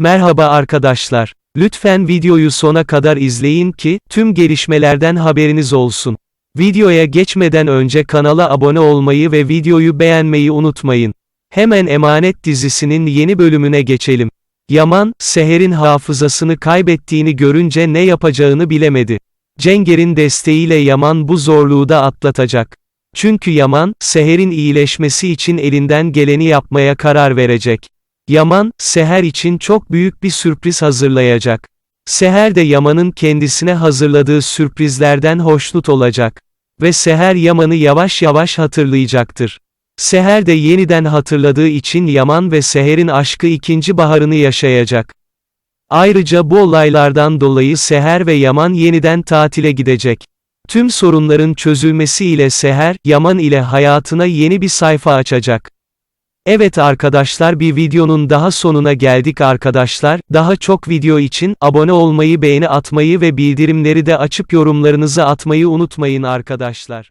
Merhaba arkadaşlar. Lütfen videoyu sona kadar izleyin ki, tüm gelişmelerden haberiniz olsun. Videoya geçmeden önce kanala abone olmayı ve videoyu beğenmeyi unutmayın. Hemen Emanet dizisinin yeni bölümüne geçelim. Yaman, Seher'in hafızasını kaybettiğini görünce ne yapacağını bilemedi. Cenger'in desteğiyle Yaman bu zorluğu da atlatacak. Çünkü Yaman, Seher'in iyileşmesi için elinden geleni yapmaya karar verecek. Yaman, Seher için çok büyük bir sürpriz hazırlayacak. Seher de Yaman'ın kendisine hazırladığı sürprizlerden hoşnut olacak. Ve Seher Yaman'ı yavaş yavaş hatırlayacaktır. Seher de yeniden hatırladığı için Yaman ve Seher'in aşkı ikinci baharını yaşayacak. Ayrıca bu olaylardan dolayı Seher ve Yaman yeniden tatile gidecek. Tüm sorunların çözülmesiyle Seher, Yaman ile hayatına yeni bir sayfa açacak. Evet arkadaşlar bir videonun daha sonuna geldik arkadaşlar, daha çok video için, abone olmayı beğeni atmayı ve bildirimleri de açıp yorumlarınızı atmayı unutmayın arkadaşlar.